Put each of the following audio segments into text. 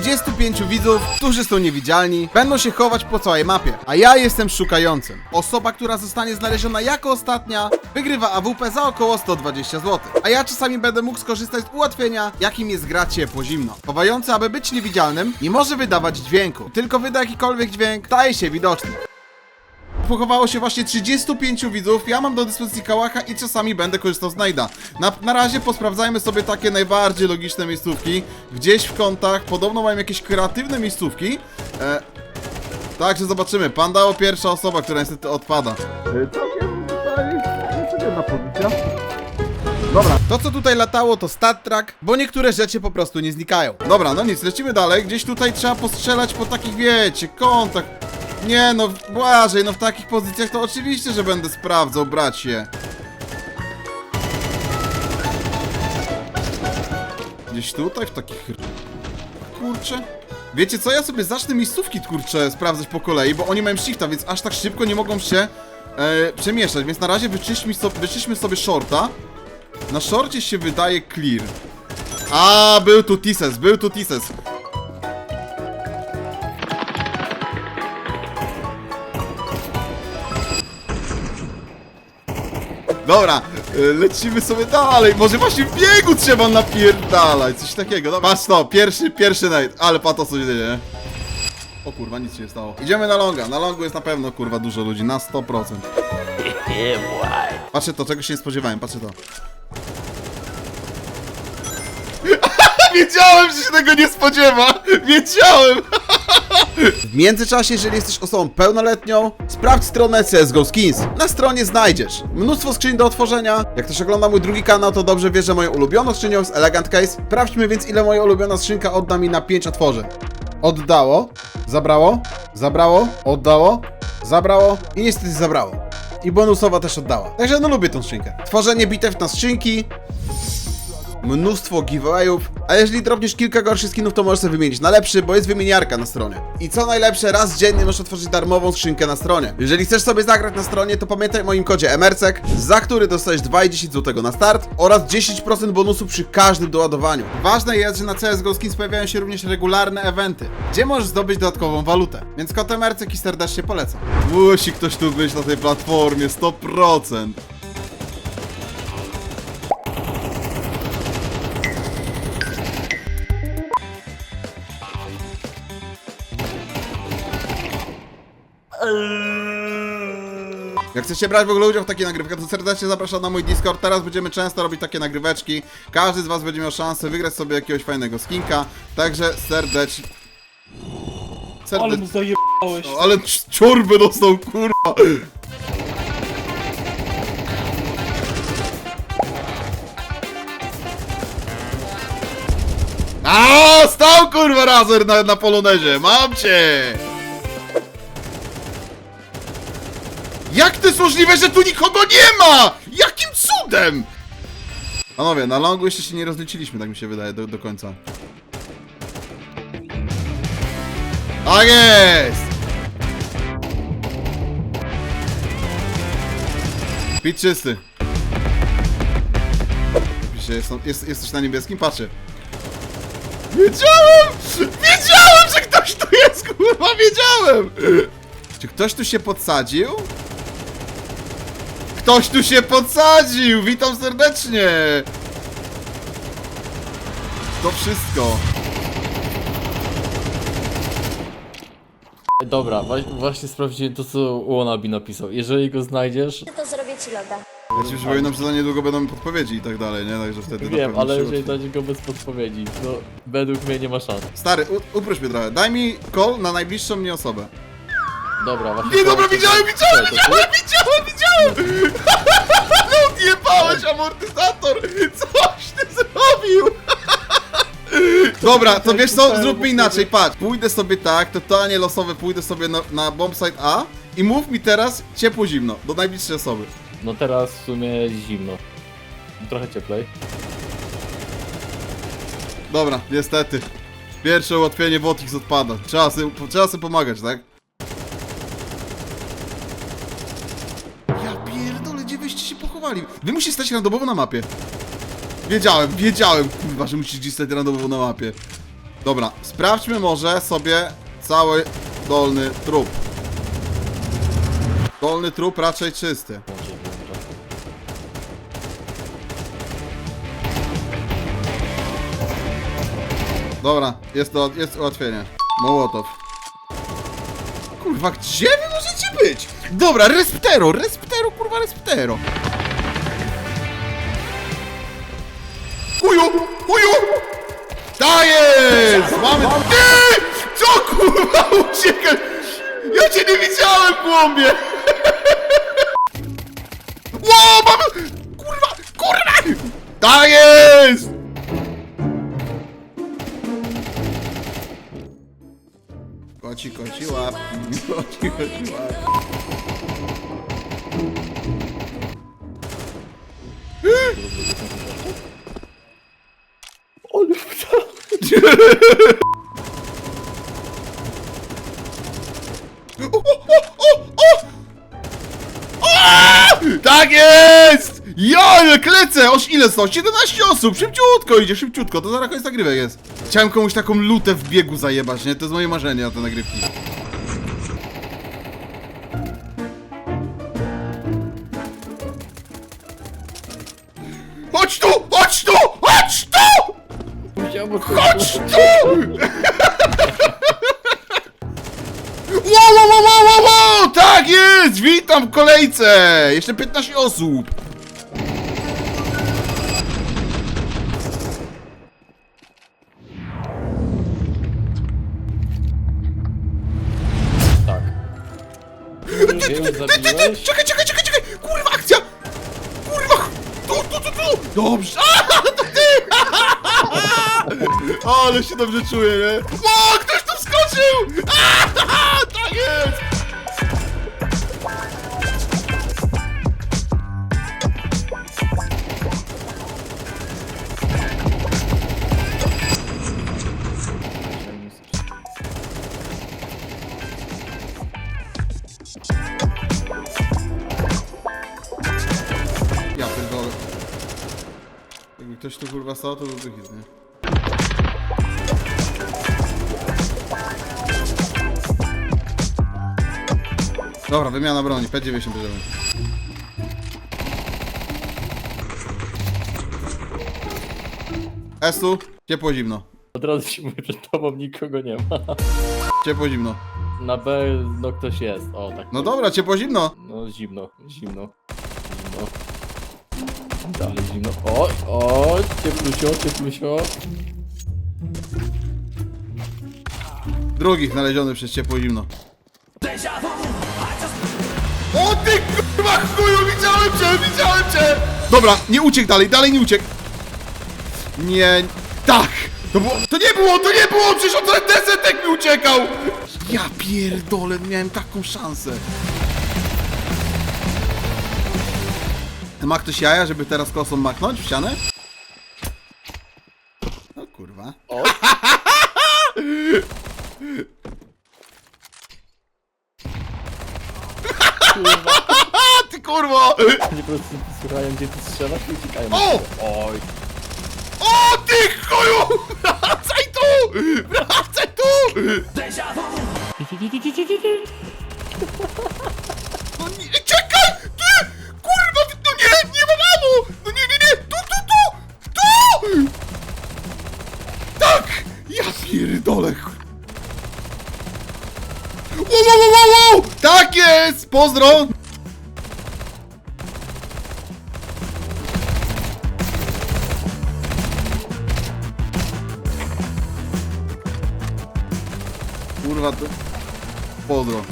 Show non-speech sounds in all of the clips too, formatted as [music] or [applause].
35 widzów, którzy są niewidzialni, będą się chować po całej mapie. A ja jestem szukającym. Osoba, która zostanie znaleziona jako ostatnia, wygrywa AWP za około 120 zł. A ja czasami będę mógł skorzystać z ułatwienia, jakim jest gra ciepło zimno. Chowający, aby być niewidzialnym, nie może wydawać dźwięku. Tylko wyda jakikolwiek dźwięk, staje się widoczny. Pochowało się właśnie 35 widzów, ja mam do dyspozycji kałacha i czasami będę korzystał z najda. Na, na razie posprawdzajmy sobie takie najbardziej logiczne miejscówki. Gdzieś w kątach, podobno mają jakieś kreatywne miejscówki. E, także zobaczymy. Pan dało pierwsza osoba, która niestety odpada. E, całkiem tutaj niecodzienna pozycja. Dobra, to co tutaj latało to stat track, bo niektóre rzeczy po prostu nie znikają. Dobra, no nic, lecimy dalej. Gdzieś tutaj trzeba postrzelać po takich, wiecie, kątach. Nie no, Błażej, no w takich pozycjach to oczywiście, że będę sprawdzał, bracie. Gdzieś tutaj, w takich... Kurczę. Wiecie co, ja sobie zacznę miejscówki, kurczę, sprawdzać po kolei, bo oni mają shifta, więc aż tak szybko nie mogą się e, przemieszczać, więc na razie wyczyśmy, so, sobie shorta. Na shorcie się wydaje clear. A, był tu Tises, był tu Tises. Dobra, y, lecimy sobie dalej. Może właśnie w biegu trzeba napierdalać. Coś takiego. Dobra, patrz to, pierwszy, pierwszy night. Ale pato co się dzieje. O kurwa, nic się nie stało. Idziemy na longa. Na longu jest na pewno kurwa dużo ludzi, na 100%. [laughs] Patrzę to, czego się nie spodziewałem, patrzę to. [laughs] Wiedziałem, że się tego nie spodziewa! Wiedziałem! [laughs] W międzyczasie, jeżeli jesteś osobą pełnoletnią, sprawdź stronę CSGO Skins. Na stronie znajdziesz mnóstwo skrzyń do otworzenia. Jak ktoś ogląda mój drugi kanał, to dobrze wie, że moją ulubioną skrzynią jest Elegant Case. Sprawdźmy więc, ile moja ulubiona skrzynka odda mi na 5 otworzeń. Oddało, zabrało, zabrało, oddało, zabrało i niestety zabrało. I bonusowa też oddała. Także no lubię tą skrzynkę. Tworzenie bitew na skrzynki, mnóstwo giveawayów, a jeżeli drobniesz kilka gorszych skinów, to możesz sobie wymienić na lepszy, bo jest wymieniarka na stronie. I co najlepsze, raz dziennie możesz otworzyć darmową skrzynkę na stronie. Jeżeli chcesz sobie zagrać na stronie, to pamiętaj o moim kodzie emercek, za który dostajesz 2,10 zł na start oraz 10% bonusu przy każdym doładowaniu. Ważne jest, że na CSGO Skins pojawiają się również regularne eventy, gdzie możesz zdobyć dodatkową walutę. Więc kod emercek i serdecznie polecam. Musi ktoś tu być na tej platformie, 100%. Jak chcecie brać w ogóle udział w takiej nagrywkach, to serdecznie zapraszam na mój Discord. Teraz będziemy często robić takie nagryweczki. Każdy z was będzie miał szansę wygrać sobie jakiegoś fajnego skinka. Także serdecznie... Ale Serdecznie... mu zajebałeś. Ale cz- czorbę dostał, kurwa! A, stał kurwa razer na, na polonezie, mam cię! Jak to jest możliwe, że tu nikogo nie ma? Jakim cudem? Panowie, na longu jeszcze się nie rozliczyliśmy, tak mi się wydaje, do, do końca. Tak jest! Pit czysty. Pisze, jest, jest, jesteś na niebieskim? Patrzę. Wiedziałem! Wiedziałem, że ktoś tu jest, kurwa, wiedziałem! Czy ktoś tu się podsadził? Ktoś tu się podsadził! Witam serdecznie! To wszystko. Dobra, wa właśnie sprawdziłem to, co Wannabe napisał. Jeżeli go znajdziesz, to zrobię ci loda. Ja ci przypominam, że za niedługo będą podpowiedzi i tak dalej, nie? Także wtedy na wiem, pewno ale się jeżeli uda. znajdziesz go bez podpowiedzi, to według mnie nie ma szans. Stary, u, uproś mnie trochę. Daj mi call na najbliższą mnie osobę. Dobra, właśnie... Nie, dobra, widziałem, widziałem, widziałem, widziałem, [laughs] widziałem! No odjebałeś amortyzator! Coś ty zrobił! [laughs] Dobra, to wiesz co, zróbmy inaczej, patrz. Pójdę sobie tak, totalnie losowe, pójdę sobie na, na bombsite A i mów mi teraz ciepło-zimno, do najbliższej osoby. No teraz w sumie zimno. Trochę cieplej. Dobra, niestety. Pierwsze ułatwienie Wotix odpada. Trzeba sobie, trzeba sobie pomagać, tak? Pochowali? Wy musicie stać randomowo na mapie. Wiedziałem, wiedziałem, kurwa, że musisz gdzieś stać randomowo na mapie. Dobra, sprawdźmy może sobie cały dolny trup. Dolny trup raczej czysty. Dobra, jest to, jest ułatwienie. Mołotow. Kurwa, gdzie wy możecie być? Dobra, resptero, resptero, kurwa, resptero. Chuju! Dajesz! Mamy... Ty! Co kurwa uciekaj? Ja cię nie widziałem, głąbie! [laughs] Ło, mamy... Kurwa, kurwa! Dajesz! Koci, koci, łapki, koci, koci, łapki. Tak jest! Ja, klecę! Oż ile są? 17 osób! Szybciutko idzie, szybciutko, to zaraz koniec nagrywek jest. Chciałem komuś taką lutę w biegu zajebać, nie? To jest moje marzenie na te nagrywki. Chodź tu! [laughs] Wow, wow, wow, wow, wow! Tak jest! Witam w kolejce! Jeszcze 15 osób! Tak. Czekaj, czekaj, czekaj, czekaj! Kurwa, akcja! Kurwa! Tu, tu, tu, tu! Dobrze! A! Ale się dobrze czuję, nie? O, ktoś tu wskoczył! A, tak jest! Ja pierdolę. Jakby ktoś tu kurwa stał, to byłby hit, nie? Dobra, wymiana broni, P90 bierzemy. Esu, ciepło zimno. Od razu ci mówię, przed tobą nikogo nie ma. Ciepło zimno. Na B no ktoś jest, o tak. No dobra, ciepło zimno. No zimno, zimno, zimno. Dalej zimno. Oj, oj, cieplusio, cieplusio. Drugi znaleziony przez ciepło zimno. O ty kurwa chuju, widziałem cię, widziałem cię! Dobra, nie uciekł dalej, dalej nie uciekł. Nie, tak! To, było, to nie było, to nie było, przecież on ten desetek mi uciekał! Ja pierdolę, miałem taką szansę. Ma ktoś jaja, żeby teraz kosą machnąć w ścianę? No kurwa. O, [laughs] kurwa. A ty kurwo! Oni po prostu słuchają gdzie ty strzelasz i uciekają. O! Oj. O ty chuju! Wracaj tu! Wracaj tu! No nie, czekaj! Ty! Kurwa, ty, no nie, nie ma mamu! No nie, nie, nie! Tu, tu, tu! Tu! Tak! Ja pierdolę! Wow, wow, wow, wow, wow! Tak jest! Pozdro! Kurwa, to... Pozdro.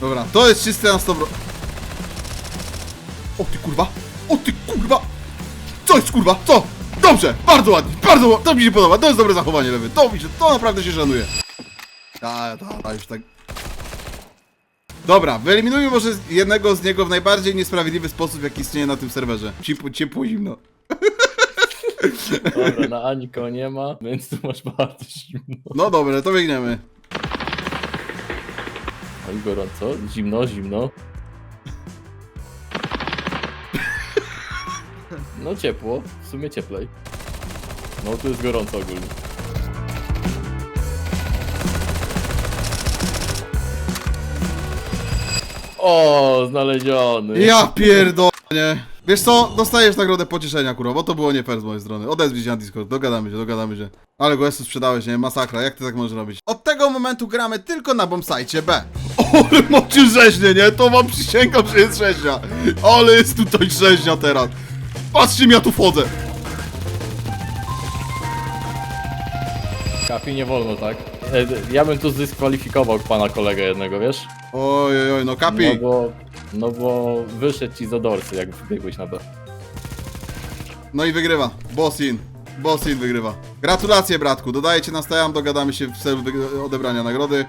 Dobra, to jest czyste na 100%. O ty kurwa! O ty kurwa! Co jest kurwa? Co? Dobrze, bardzo ładnie, bardzo to mi się podoba, to jest dobre zachowanie lewy, to mi się, to naprawdę się szanuje. Ta, ta, ta, już tak. Dobra, wyeliminujmy może jednego z niego w najbardziej niesprawiedliwy sposób, jaki istnieje na tym serwerze. Ciepło, ciepło zimno. [laughs] Dobra, na Aniko nie ma, więc tu masz bardzo zimno. No dobra, to biegniemy. Oj, gorąco, zimno, zimno. No ciepło, w sumie cieplej. No tu jest gorąco ogólnie. O, znaleziony. Ja pierdolę. Wiesz co, dostajesz nagrodę pocieszenia, kurwa, bo to było nie fair z mojej strony. Odezwij się na Discord, dogadamy się, dogadamy się. Ale go jeszcze sprzedałeś, nie? Masakra, jak ty tak możesz robić? Od tego momentu gramy tylko na bombsite B. [laughs] Ale macie rzeźnie, nie? To wam przysięgam, że jest rzeźnia. Ale jest tutaj rzeźnia teraz. Patrzcie, ja tu wchodzę. Kapi nie wolno, tak? E, Ja bym tu zdyskwalifikował pana kolegę jednego, wiesz? Oj, oj, oj, no kapi. No bo, no bo wyszedł ci za dorsy, jak wbiegłeś na to. No i wygrywa. Bossin. Bossin wygrywa. Gratulacje, bratku. Dodaję cię na stajam, dogadamy się w celu odebrania nagrody.